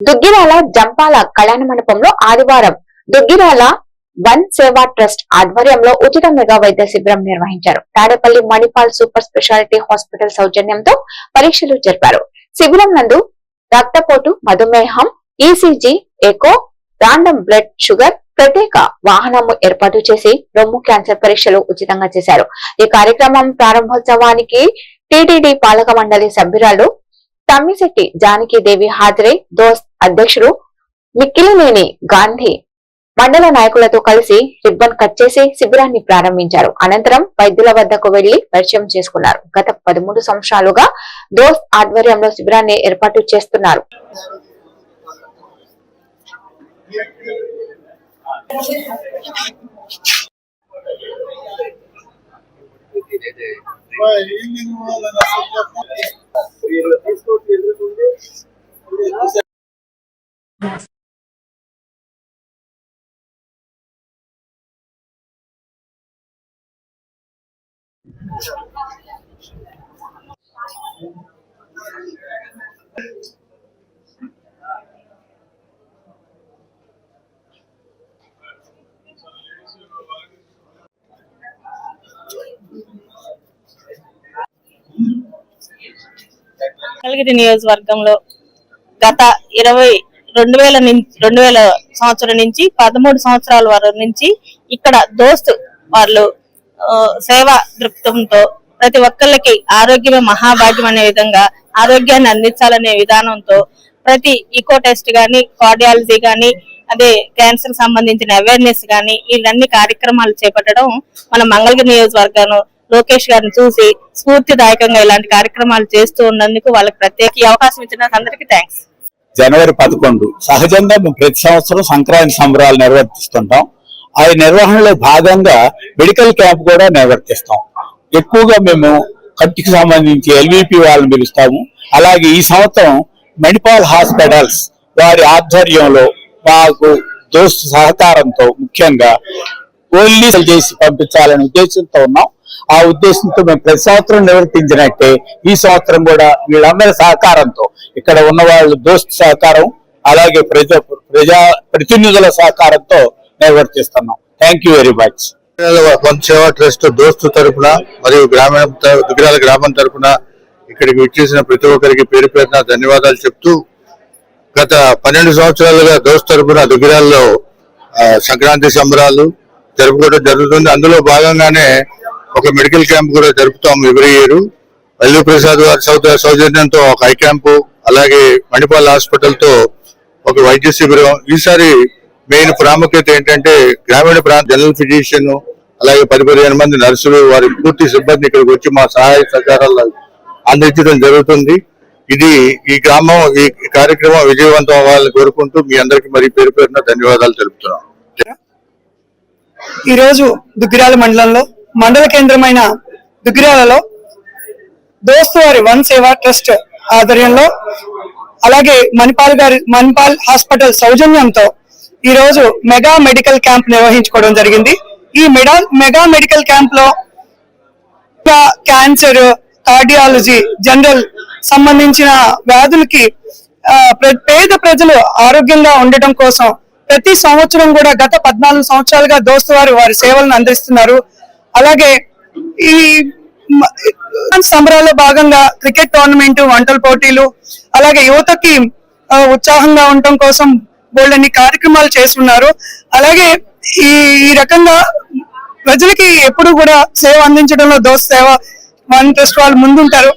దుగ్గిరాల జంపాల కళ్యాణ మండపంలో ఆదివారం దుగ్గిరాల వన్ సేవా ట్రస్ట్ ఆధ్వర్యంలో ఉచిత మెగా వైద్య శిబిరం నిర్వహించారు. Tadepalli Manipal super speciality hospital సౌజన్యంతో పరీక్షలు జరిపారు. శిబిరం నందు రక్తపోటు మధుమేహం ECG echo random blood sugar ప్రత్యేక వాహనము ఏర్పాటు చేసి రొమ్ము క్యాన్సర్ పరీక్షలు ఉచితంగా చేశారు. ఈ కార్యక్రమం ప్రారంభోత్సవానికి టిడిడి పాలక మండలి సభ్యురాలు తమ్మిశెట్టి జానకి దేవి హాజరై దోస్త్ అధ్యక్షుడు మిక్కిలినేని గాంధీ మండల నాయకులతో కలిసి రిబ్బన్ కట్ చేసి శిబిరాన్ని ప్రారంభించారు. అనంతరం వైద్యుల వద్దకు వెళ్ళి పరిచయం చేసుకున్నారు. గత పదమూడు సంవత్సరాలుగా దోస్త్ ఆధ్వర్యంలో శిబిరాన్ని ఏర్పాటు చేస్తున్నారు. మంగళగిరి నియోజకవర్గంలో గత ఇరవై రెండు వేల నుంచి రెండు వేల సంవత్సరం నుంచి పదమూడు సంవత్సరాల వరకు నుంచి ఇక్కడ దోస్త్ వాళ్ళు సేవా దృక్పథంతో ప్రతి ఒక్కళ్ళకి ఆరోగ్యమే మహాభాగ్యం అనే విధంగా ఆరోగ్యాన్ని అందించాలనే విధానంతో ప్రతి ఈకో టెస్ట్ కానీ కార్డియాలజీ కానీ అదే క్యాన్సర్ సంబంధించిన అవేర్నెస్ గాని ఇవన్నీ కార్యక్రమాలు చేపట్టడం మన మంగళగిరి నియోజకవర్గాను లోకేష్ గారిని చూసి స్ఫూర్తిదాయకంగా ఇలాంటి కార్యక్రమాలు చేస్తూ ఉన్నందుకు వాళ్ళకి ప్రత్యేక అవకాశం ఇచ్చిన అందరికీ థ్యాంక్స్ జనవరి పదకొండు. సహజంగా మేము ప్రతి సంవత్సరం సంక్రాంతి సంబరాలు నిర్వర్తిస్తుంటాం. ఆ నిర్వహణలో భాగంగా మెడికల్ క్యాంప్ కూడా నిర్వర్తిస్తాం. ఎక్కువగా మేము కంటికి సంబంధించి ఎల్విపి వాళ్ళని పిలుస్తాము. అలాగే ఈ సంవత్సరం మణిపాల్ హాస్పిటల్స్ వారి ఆధ్వర్యంలో మాకు దోస్తు సహకారంతో ముఖ్యంగా ఓన్లీ చేసి పంపించాలనే ఉద్దేశంతో ఉన్నాం. ఆ ఉద్దేశంతో మేము ప్రతి సంవత్సరం నిర్వర్తించినట్టే ఈ సంవత్సరం కూడా వీళ్ళందరి సహకారంతో ఇక్కడ ఉన్న వాళ్ళు దోస్తు సహకారం అలాగే ప్రజా ప్రజా ప్రతినిధుల సహకారంతో నిర్వర్తిస్తున్నాం. Thank you very much one Seva trust దోస్తు తరపున మరియు గ్రామీణ త- గ్రామం తరపున ఇక్కడికి విచ్చేసిన ప్రతి ఒక్కరికి పేరు పేరున ధన్యవాదాలు చెప్తూ గత పన్నెండు సంవత్సరాలుగా దోస్తు తరపున దుగ్గిరాల్లో సంక్రాంతి సంబరాలు జరుపుకోవడం జరుగుతుంది. అందులో భాగంగానే ఒక మెడికల్ క్యాంప్ కూడా జరుపుతాం ఎవ్రీ ఇయర్. అల్లు ప్రసాద్ వారి సౌజన్యంతో ఒక ఐ క్యాంపు అలాగే మణిపాల్ హాస్పిటల్తో ఒక వైద్య శిబిరం. ఈసారి మెయిన్ ప్రాముఖ్యత ఏంటంటే గ్రామీణ ప్రాంత జనరల్ ఫిజిషియన్ అలాగే పది పదిహేను మంది నర్సులు వారి పూర్తి సిబ్బంది ఇక్కడికి వచ్చి మా సహాయ సహకారాలు అందించడం జరుగుతుంది. ఇది ఈ గ్రామం ఈ కార్యక్రమం విజయవంతం అవ్వాలని కోరుకుంటూ మీ అందరికీ మరి పేరు పేరున ధన్యవాదాలు తెలుపుతున్నాం. ఈరోజు దుగ్గిరాల మండలంలో మండల కేంద్రమైన దుగ్గిరాలలో దోస్తువారి వన్ సేవా ట్రస్ట్ ఆధ్వర్యంలో అలాగే మణిపాల్ గారి మణిపాల్ హాస్పిటల్ సౌజన్యంతో ఈ రోజు మెగా మెడికల్ క్యాంప్ నిర్వహించుకోవడం జరిగింది. ఈ మెడా మెగా మెడికల్ క్యాంప్లో క్యాన్సర్ కార్డియాలజీ జనరల్ సంబంధించిన వ్యాధులకి పేద ప్రజలు ఆరోగ్యంగా ఉండటం కోసం ప్రతి సంవత్సరం కూడా గత పద్నాలుగు సంవత్సరాలుగా దోస్తు వారు వారి సేవలను అందిస్తున్నారు. అలాగే ఈ సంబరాల్లో భాగంగా క్రికెట్ టోర్నమెంట్ వంటల పోటీలు అలాగే యువతకి ఉత్సాహంగా ఉండటం కోసం బోల్డన్ని కార్యక్రమాలు చేస్తున్నారు. అలాగే ఈ ఈ రకంగా ప్రజలకి ఎప్పుడు కూడా సేవ అందించడంలో దోస్త్ సేవ వన్ ట్రస్ట్ వాళ్ళు ముందుంటారు.